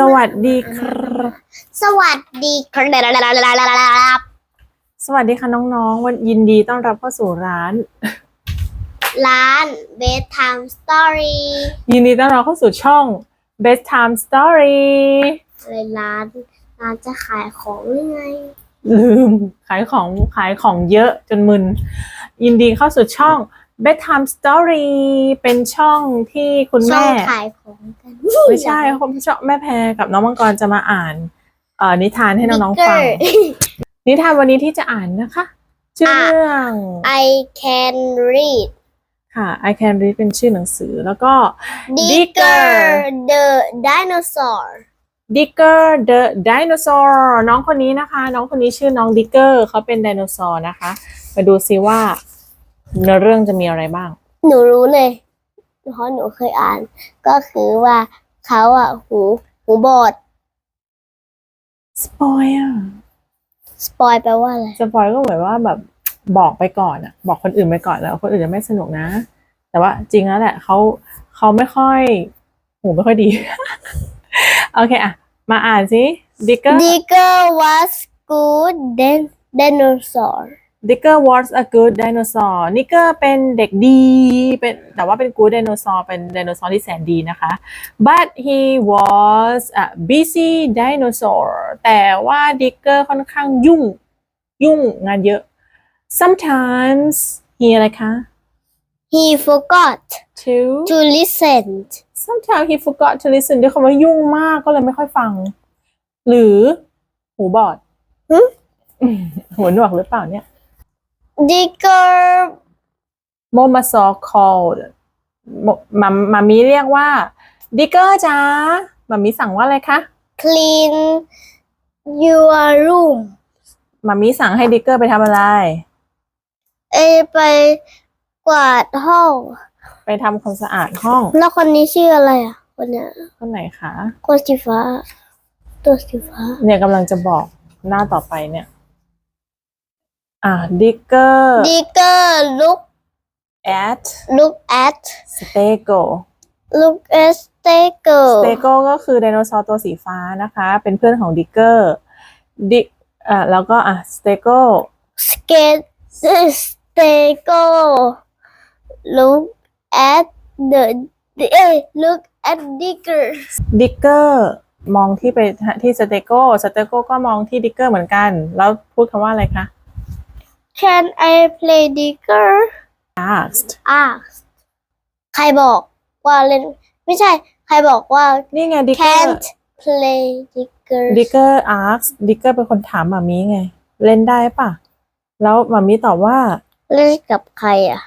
สวัสดีครับ สวัสดีครับ สวัสดีค่ะน้องๆ วันยินดีต้อนรับเข้าสู่ร้าน ร้าน bedtime story ยินดีต้อนรับเข้าสู่ช่อง Best Time Story อะไรร้าน ร้านจะขายของยังไง ลืม ขายของขายของเยอะจนมึน ยินดีเข้าสู่ช่อง Bedtime Story เป็นช่องที่คุณช่อแม่งขายของกันไม่ใช่คุณช่องแม่แพรกับน้องมังกรจะมาอ่านเอ่อนิทานให้น้องๆฟัง นิทานวันนี้ที่จะอ่านนะคะ ชื่อเรื่อง I can read ค่ะ I can read เป็นชื่อหนังสือแล้วก็ Digger the dinosaur Digger the dinosaur น้องคนนี้นะคะ น้องคนนี้ชื่อน้อง Digger เขาเป็นไดโนเสาร์นะคะ มาดูซิว่า เนื้อเรื่องจะมีอะไรบ้าง หนูรู้เลย เพราะหนูเคยอ่าน ก็คือว่าเขาอะ หูหูบอดสปอยอะสปอยแปลว่าอะไรสปอยก็เหมือนว่าแบบบอกไปก่อนอะ บอกคนอื่นไปก่อนแล้ว คนอื่นจะไม่สนุกนะ แต่ว่าจริงแล้วแหละเขาเขาไม่ค่อย หูไม่ค่อยดี โอเคอะ มาอ่านสิ Digger Digger was good then dinosaur Digger was a good dinosaur นิกเกอร์เป็นเด็กดีเป็นแต่ว่าเป็น good dinosaur เป็นไดโนเสาร์ที่แสนดีนะคะ but he was a busy dinosaur แต่ว่าดิกเกอร์ค่อนข้างยุ่ง ยุ่งงานเยอะ sometimes he อะไรคะ he forgot to to listen sometimes he forgot to listen ด้วยคำว่ายุ่งมากก็เลยไม่ค่อยฟัง หรือ หูบอดหึอืมหัวหนวกหรือเปล่าเนี่ย Digger โมมาซอ called โมมามามีเรียกว่าดิกเกอร์จ้ามามีสั่งว่าอะไรคะ clean your room มามีสั่งให้ดิกเกอร์ไปทำอะไร เอยไปกวาดห้อง ไปทำความสะอาดห้อง แล้วคนนี้ชื่ออะไรอะ คนเนี้ยคนไหนคะคนสีฟ้า ตัวสีฟ้า เนี่ยกำลังจะบอกหน้าต่อไปเนี่ย อ่าดิกเกอร์ Digger look at look at stego look at Digger stego ก็คือไดโนเสาร์ตัวสีฟ้านะคะ เป็นเพื่อนของดิกเกอร์ดิอ่าแล้วก็อะ stego skate Digger look at the เอ้ย look at Digger ดิกเกอร์มองที่ไปที่สเตโก้สเตโก้ก็มองที่ดิกเกอร์เหมือนกัน แล้วพูดคำว่าอะไรคะ Can I play Digger asked asked ใครบอกว่าเล่น ไม่ใช่ ใครบอกว่า นี่ไงดิกเกอร์ can't play Digger ดิกเกอร์ asked ดิกเกอร์เป็นคนถามหมามีไง เล่นได้ปะแล้วหมามีตอบว่า เล่นกับใครอะ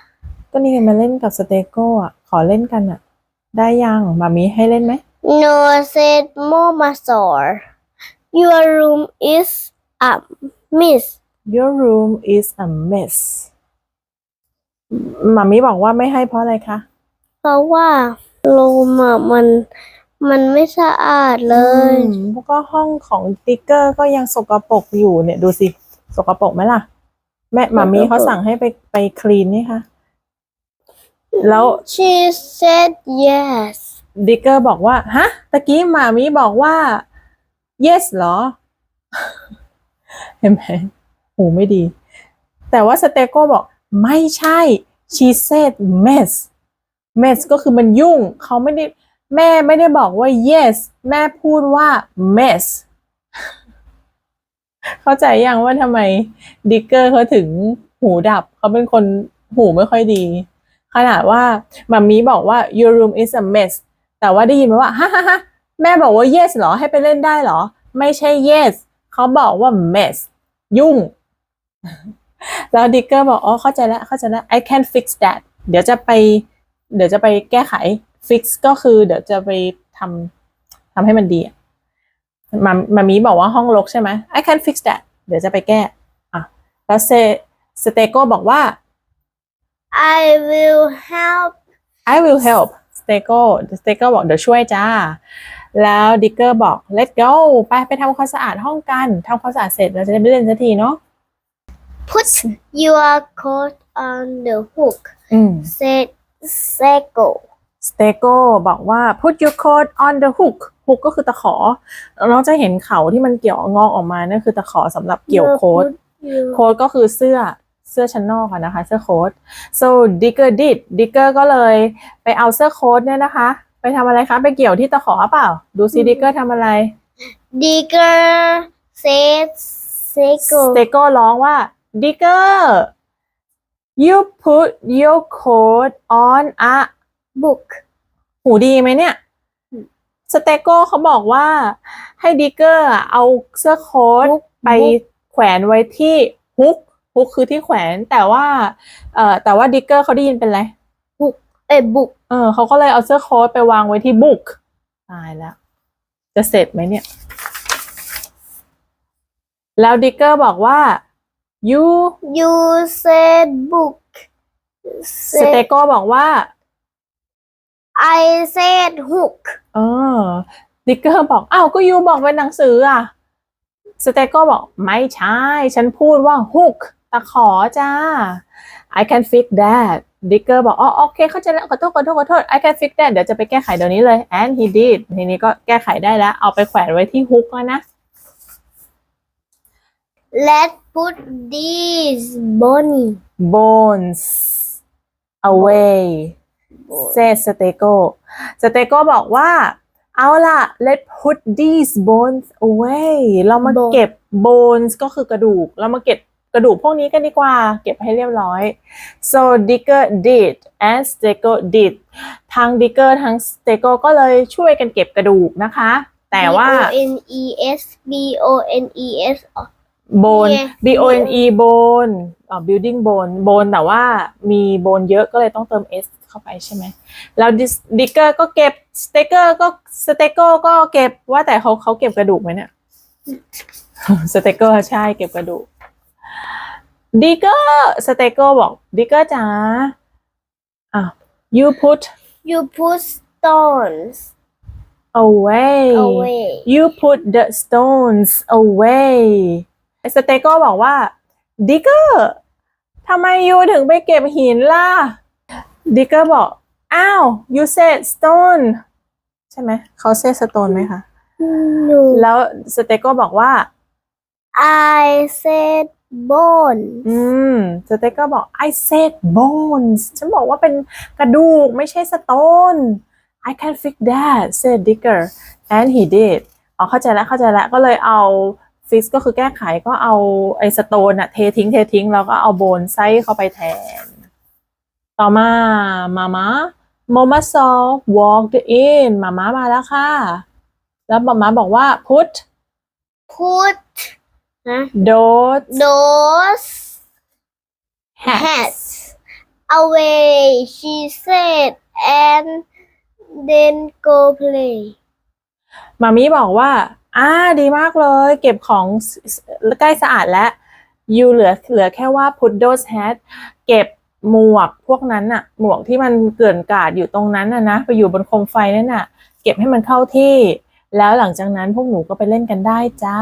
ก็นี่ไงมาเล่นกับสเตโก้อะ ขอเล่นกันอะ ได้ยังหมามีให้เล่นไหม No said Momasaur Your room is a miss Your room is a mess หมามีบอกว่าไม่ให้เพราะอะไรคะ เพราะว่ารูมอะมันมันไม่สะอาดเลยอืมแล้วก็ห้องของดิกเกอร์ก็ยังสกปรกอยู่เนี่ยดูสิสกปรกไหมล่ะ แม่หมามีเขาสั่งให้ไปไปคลีนนี่คะแล้ว She said yes ดิกเกอร์บอกว่า ฮะ ตะกี้หมามีบอกว่า yes เหรอ เห็นไหม หูไม่ดี แต่ว่าสเตโก้บอกไม่ใช่ she said mess mess ก็คือมันยุ่ง เขาไม่ได้แม่ไม่ได้บอกว่า yes แม่พูดว่า mess เข้าใจยังว่าทำไมดิกเกอร์เขาถึงหูดับ เขาเป็นคนหูไม่ค่อยดี ขนาดว่ามัมมี่บอกว่า your room is a mess แต่ว่าได้ยินมาว่าฮ่าฮ่าฮ่าแม่บอกว่า yes เหรอ ให้ไปเล่นได้เหรอ ไม่ใช่ yes เขาบอกว่า mess ยุ่ง แล้วดิกเกอร์บอกอ๋อเข้าใจแล้วเข้าใจแล้ว I can fix that เดี๋ยวจะไป เดี๋ยวจะไปแก้ไข fix ก็คือเดี๋ยวจะไปทำทำให้มันดีอะมามามีบอกว่าห้องรกใช่ไหม I can fix that เดี๋ยวจะไปแก้อะแล้วเซสเตโก้บอกว่า I will help I will help สเตโก้สเตโก้บอกเดี๋ยวช่วยจ้า แล้วดิกเกอร์บอก let go ไปไปทำความสะอาดห้องกันทำความสะอาดเสร็จเราจะได้ไม่เล่นสักทีเนาะ put your coat on the hook อืม said Sego สเตโก้บอกว่า put your coat on the hook hook ก็คือตะขอ เราจะเห็นเขาที่มันเกี่ยวงอกออกมานั่นคือตะขอสำหรับเกี่ยวโค้ด โค้ดก็คือเสื้อเสื้อชั้นนอกอะนะคะ เสื้อโค้ด so digger did digger ก็เลยไปเอาเสื้อโค้ดเนี่ยนะคะ ไปทำอะไรคะไปเกี่ยวที่ตะขอเปล่า ดูซิอืม digger ทำอะไร Digger said Seko สเตโก้ร้องว่า digger you put your coat on a book หูดีไหมเนี่ยอืมสเตโก้เขาบอกว่าให้ดิกเกอร์เอาเสื้อโค้ท Hook ไปแขวนไว้ที่ฮุกฮุกคือที่แขวนแต่ว่าเอ่อแต่ว่าดิกเกอร์เขาได้ยินเป็นไรเอ้ย book เออเขาก็เลยเอาเสื้อโค้ทไปวางไว้ที่บุกตายแล้ว จะเสร็จไหมเนี่ย แล้วดิกเกอร์บอกว่า you you said book สเตโก้บอกว่า I said hook เออดิกเกอร์บอกอ้าวก็ยูบอกเป็นหนังสืออะ สเตโก้บอกไม่ใช่ ฉันพูดว่า hook ตะขอจ้า I can fix that ดิกเกอร์บอกอ๋อโอเค เข้าใจแล้วขอโทษขอโทษขอโทษ I can fix that เดี๋ยวจะไปแก้ไขเดี๋ยวนี้เลย and he did ทีนี้ก็แก้ไขได้แล้ว เอาไปแขวนไว้ที่ hook แล้วนะ let's put these bunny bones away said สเตโก้สเตโก้บอกว่า เอาล่ะ let's put these bones away เรามา Bone เก็บ bones ก็คือกระดูก เรามาเก็บกระดูกพวกนี้กันดีกว่า เก็บให้เรียบร้อย so Digger did and Stego did ทั้ง Digger ทั้ง Stego ก็เลยช่วยกันเก็บกระดูกนะคะ แต่ว่า B O N E S B O N E S bone เนี่ย b o n e bone อ๋อ building bone bone แต่ว่ามี bone เยอะก็เลยต้องเติม s เข้าไปใช่ไหมแล้ว digger ก็เก็บ staker ก็ staker ก็เก็บว่าแต่เขาเขาเก็บกระดูกไหมเนี่ย staker ใช่เก็บกระดูก digger staker บอก digger จ๋าอะ you put you put stones away away you put the stones away สเตโก้บอกว่าดิกเกอร์ทำไมยูถึงไปเก็บหินล่ะดิกเกอร์บอก อ้าว you said stone ใช่ไหมเขา said stone ไหมคะ no แล้วสเตโก้บอกว่า I said bone อืมสเตโก้บอก I said bones ฉันบอกว่าเป็นกระดูกไม่ใช่ stone I can fix that said Digger and he did อ๋อเข้าใจแล้วเข้าใจแล้วก็เลยเอา fix ก็คือแก้ไขก็เอาไอ้ stone อะเททิ้งเททิ้งแล้วก็เอาโบนใส่เข้าไปแทน ต่อมามามาโมมาซอ walked in มามามาแล้วค่ะ แล้วมามาบอกว่า put put นะ those those hats hats away she said and then go play มามีบอกว่า อ่าดีมากเลย เก็บของใกล้สะอาดแล้วยูเหลือเหลือแค่ว่า put those hat เก็บหมวกพวกนั้นน่ะหมวกที่มันเกลื่อนกาดอยู่ตรงนั้นน่ะนะไปอยู่บนโคมไฟนั่นน่ะเก็บให้มันเข้าที่ แล้วหลังจากนั้นพวกหนูก็ไปเล่นกันได้จ้า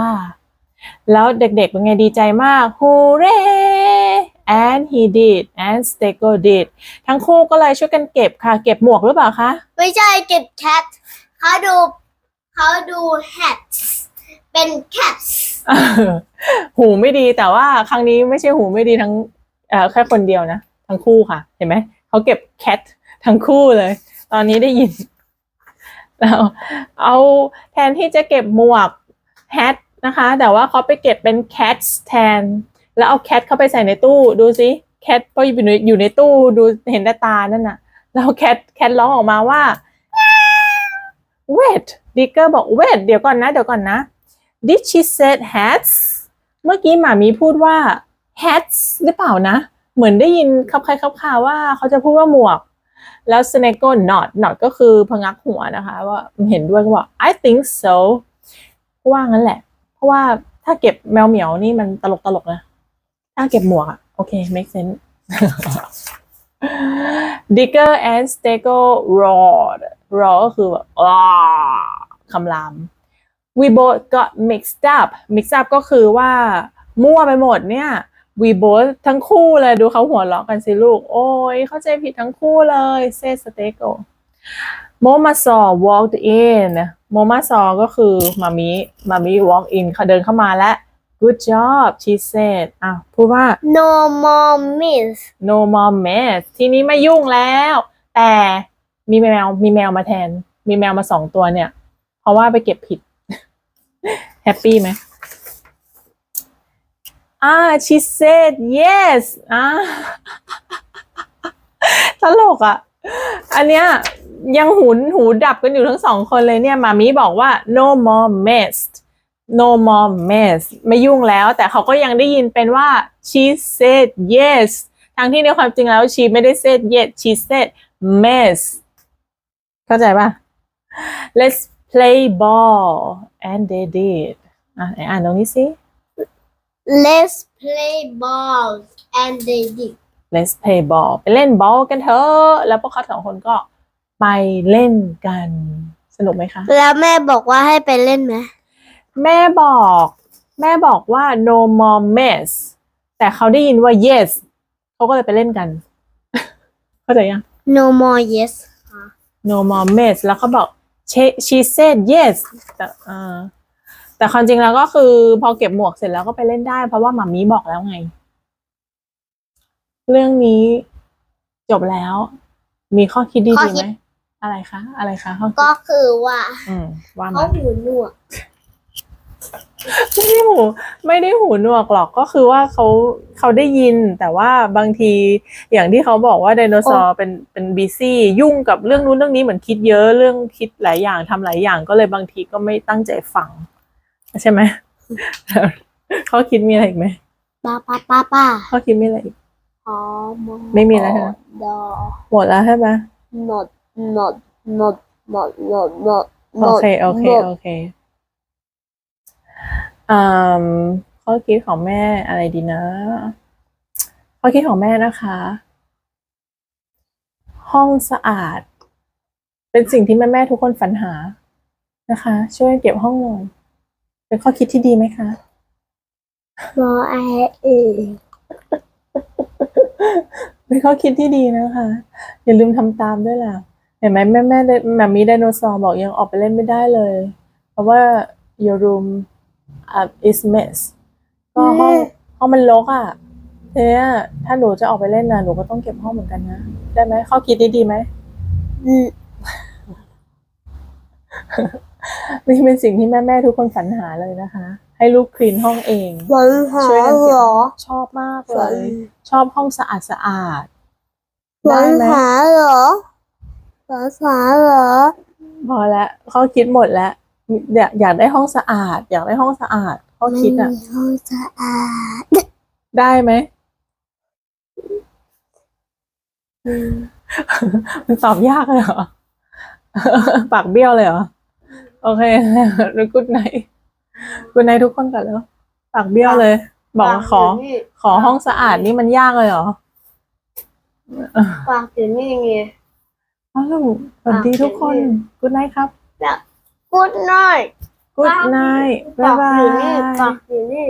แล้วเด็กๆเป็นไงดีใจมาก hooray and he did and Stego did ทั้งคู่ก็เลยช่วยกันเก็บค่ะ เก็บหมวกหรือเปล่าคะ ไม่ใช่เก็บ cat เขาดู เขาดู hats เป็น cats หูไม่ดีแต่ว่าครั้งนี้ไม่ใช่หูไม่ดีทั้งเอ่อแค่คนเดียวนะ ทั้งคู่ค่ะ เห็นไหม เขาเก็บแคททั้งคู่เลย ตอนนี้ได้ยินแล้วเอาแทนที่จะเก็บหมวกแฮทนะคะ แต่ว่าเขาไปเก็บเป็นแคทแทน แล้วเอาแคทเข้าไปใส่ในตู้ ดูสิแคทพออยู่ในอยู่ในตู้ดูเห็นแต่ตานั่นน่ะ แล้วแคทแคทร้องออกมาว่า wait ดิกเกอร์บอก wait เดี๋ยวก่อนนะ เดี๋ยวก่อนนะ did she said hats เมื่อกี้หมามีพูดว่า hats หรือเปล่านะ เหมือนได้ยินคับใครคับคาว่าเขาจะพูดว่าหมวก แล้ว snake ก็ not not ก็คือพงักหัวนะคะ ว่าเห็นด้วยก็บอก I think so ว่างั้นแหละ เพราะว่าถ้าเก็บแมวเหมียวนี่มันตลกตลกๆนะ ถ้าเก็บหมวกอะโอเค make sense Digger and Stego roared roar ก็คือแบบอ้าคำราม we both got mixed up mixed up ก็คือว่ามั่วไปหมดเนี่ย we both ทั้งคู่เลยดูเขาหัวเราะกันสิลูก โอ้ยเข้าใจผิดทั้งคู่เลย said Stego โมมาซอ walked in โมมาซอก็คือมามิมามิ walk in เขาเดินเข้ามาแล้ว good job she said อะพูดว่า no more miss no more mess ทีนี้ไม่ยุ่งแล้ว แต่ มีแมว มีแมวมาแทน มีแมวมาสองตัวเนี่ย เพราะว่าไปเก็บผิด แฮปปี้ไหมอ่า she said yes อ่าตลกอะ อันเนี้ยยังหูหูดับกันอยู่ทั้งสองคนเลยเนี่ย มามีบอกว่า no more mess no more mess ไม่ยุ่งแล้ว แต่เขาก็ยังได้ยินเป็นว่า she said yes ทั้งที่ในความจริงแล้ว she ไม่ได้ said yes she said mess เข้าใจป่ะ let's play ball and they did อะไหนอ่านตรงนี้สิ let's play ball and they did let's play ball ไปเล่นบอลกันเถอะ แล้วพวกเขาสองคนก็ไปเล่นกัน สนุกไหมคะ แล้วแม่บอกว่าให้ไปเล่นไหม แม่บอก แม่บอกว่า no more mess แต่เขาได้ยินว่า yes เขาก็เลยไปเล่นกัน เข้าใจยัง no more yes no more mess แล้วเขาบอก she she said yes แต่เออแต่ความจริงแล้วก็คือพอเก็บหมวกเสร็จแล้วก็ไปเล่นได้ เพราะว่าหมามีบอกแล้วไง เรื่องนี้จบแล้ว มีข้อคิดดีข้อๆคิไหดมอะไรคะ อะไรคะข้อคิดก็คือว่าอืมว่าเขามา หูหนวก ไม่ได้หูไม่ได้หูหนวกหรอกก็คือว่าเขาเขาได้ยิน แต่ว่าบางทีอย่างที่เขาบอกว่าไดโนเสาร์เป็นเป็นบีซี่ยุ่งกับเรื่องนู้นเรื่องนี้เหมือนคิดเยอะเรื่องคิดหลายอย่างทำหลายอย่างก็เลยบางทีก็ไม่ตั้งใจฟัง ใช่ไหมเขาคิดมีอะไรอีกไหมป้าป้าป้าป้าเขาคิดมีอะไรอีกพอมไม่มีแล้วใช่ไหมดอหมดแล้วใช่ไหม not not not not not not โอเคโอเคโอเคอืม ข้อคิดของแม่อะไรดีนะ ข้อคิดของแม่นะคะ ห้องสะอาด เป็นสิ่งที่แม่แม่ๆทุกคนฝันหานะคะ ช่วยเก็บห้องหน่อยเป็นข้อคิดที่ดีไหมคะมอไอเอเป็นข้อคิดที่ดีนะคะ อย่าลืมทำตามด้วยล่ะ เห็นไหมแม่แม่แม่มีไดโนเสาร์บอกยังออกไปเล่นไม่ได้เลย เพราะว่า your room uh, is mess ก็ห้องห้องมันรกอะทีเนี้ยถ้าหนูจะออกไปเล่นนะหนูก็ต้องเก็บห้องเหมือนกันนะ ได้ไหมข้อคิดนี้ดีไหมอืมนี่เป็นสิ่งที่แม่แม่ๆทุกคนฝันหาเลยนะคะ ให้ลูกคลีนห้องเองฝันหาช่วยกันเหเก็รบอชอบมากเลฝันยชอบห้องสะอาดสะอาดฝัได้นไหมหาเหรอฝันหาเหรอพอแล้วข้อคิดหมดแล้ว อยากอยากได้ห้องสะอาด อยากได้ห้องสะอาดข้อคิดอะไม่มีห้องสะอาดได้ไหมมันตอบยากเลยเหรอ ปากเบี้ยวเลยเหรอ โอเคแล้วกุดไนกุดไนทุกคนกันแล้ว ปากเบี้ยวเลย บอกว่าขอ ขอห้องสะอาดนี่มันยากเลยเหรอปากอยู่นี่ไงอ้าวสวัสดีทุกคนกุดไนครับ กูดน้อยกุดไนบ๊ายบาปากอยู่นี่ย ปากอยู่นี่